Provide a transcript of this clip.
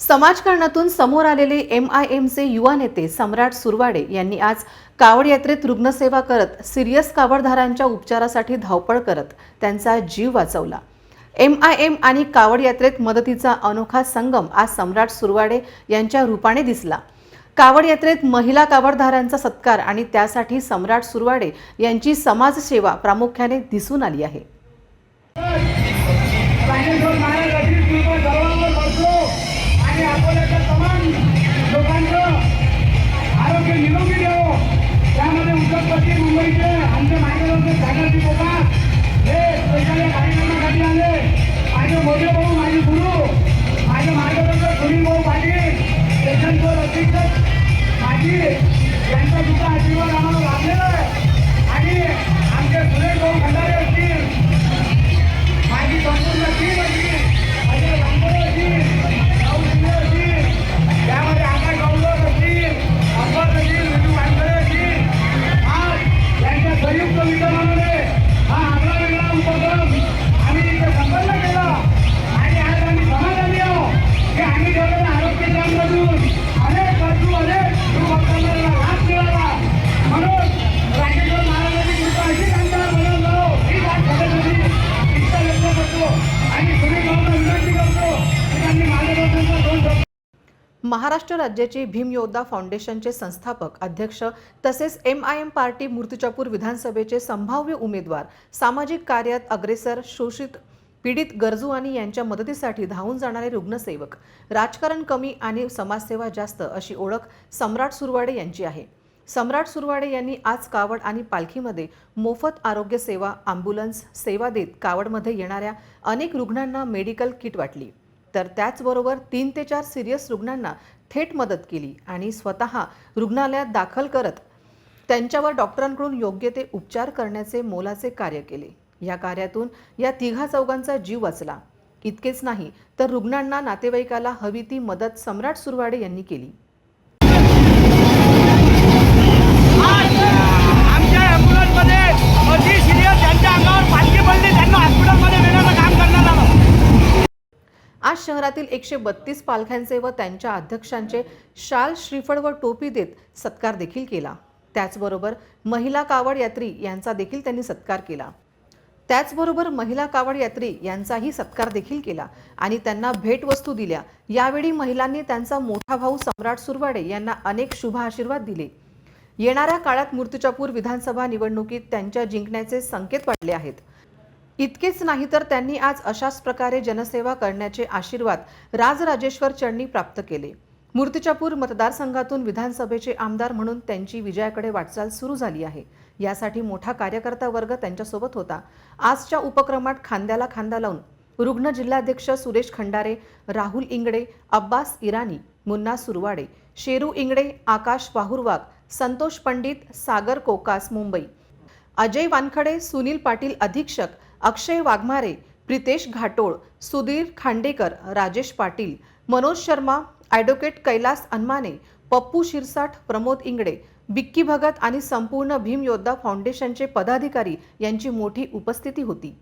समाजकारणातून समोर आलेले M I एमचे युवा नेते सम्राट सुरवाडे यांनी आज कावड यात्रेत रुग्णसेवा करत सिरियस कावडधारांच्या उपचारासाठी धावपळ करत त्यांचा जीव वाचवला. एम आय एम आणि कावड यात्रेत मदतीचा अनोखा संगम आज सम्राट सुरवाडे यांच्या रूपाने दिसला. कावड यात्रेत महिला कावडधारांचा सत्कार आणि त्यासाठी सम्राट सुरवाडे यांची समाजसेवा प्रामुख्याने दिसून आली आहे. आमचे मार्गदर्शक सागरजी हे स्पेशल या कार्यक्रमासाठी आले. माझे मोठे भाऊ माझे गुरु माझे मार्गदर्शक सुनील भाऊ पाटील स्टेशनवर माझी यांचा महाराष्ट्र राज्याचे भीमयोद्धा फाउंडेशनचे संस्थापक अध्यक्ष तसेच M I M party Murtizapur विधानसभेचे संभाव्य उमेदवार सामाजिक कार्यात अग्रेसर शोषित पीडित गरजू आणि यांच्या मदतीसाठी धावून जाणारे रुग्णसेवक. राजकारण कमी आणि समाजसेवा जास्त अशी ओळख सम्राट सुरवाडे यांची आहे. सम्राट सुरवाडे यांनी आज कावड आणि पालखीमध्ये मोफत आरोग्य सेवा अँब्युलन्स सेवा देत कावडमध्ये येणाऱ्या अनेक रुग्णांना मेडिकल किट वाटली. तर त्याचबरोबर तीन ते चार सिरियस रुग्णांना थेट मदत केली आणि स्वतः रुग्णालयात दाखल करत त्यांच्यावर डॉक्टरांकडून योग्य ते उपचार करण्याचे मोलाचे कार्य केले. या कार्यातून या तिघा चौघांचा जीव वाचला. इतकेच नाही तर रुग्णांना नातेवाईकाला हवी ती मदत सम्राट सुरवाडे यांनी केली. आज शहरातील एकशे बत्तीस पालख्यांचे व त्यांच्या अध्यक्षांचे शाल श्रीफळ व टोपी देत सत्कार देखील केला. त्याचबरोबर महिला कावड यात्री यांचा देखील त्यांनी सत्कार केला. त्याचबरोबर महिला कावड यात्री यांचाही सत्कार देखील केला आणि त्यांना भेटवस्तू दिल्या. यावेळी महिलांनी त्यांचा मोठा भाऊ सम्राट सुरवाडे यांना अनेक शुभ आशीर्वाद दिले. येणाऱ्या काळात मूर्तिजापूर विधानसभा निवडणुकीत त्यांच्या जिंकण्याचे संकेत पडले आहेत. इतकेच नाही तर त्यांनी आज अशाच प्रकारे जनसेवा करण्याचे आशीर्वाद राजराजेश्वर चरणी प्राप्त केले. मूर्तिजापूर मतदारसंघातून विधानसभेचे आमदार म्हणून त्यांची विजयाकडे वाटचाल सुरू झाली आहे. यासाठी मोठा कार्यकर्ता वर्ग त्यांच्यासोबत होता. आजच्या उपक्रमात खांद्याला खांदा लावून रुग्ण जिल्हाध्यक्ष सुरेश खंडारे राहुल इंगडे अब्बास इराणी मुन्ना सुरवाडे शेरू इंगडे आकाश वाहुरवाग संतोष पंडित सागर कोकास मुंबई. अजय वानखडे सुनील पाटील अधीक्षक अक्षय वाघमारे प्रितेश घाटोळ सुधीर खांडेकर राजेश पाटील मनोज शर्मा ॲडव्होकेट कैलास अनमाने पप्पू शिरसाठ प्रमोद इंगडे बिक्की भगत आणि संपूर्ण भीम योद्धा फाउंडेशनचे पदाधिकारी यांची मोठी उपस्थिती होती.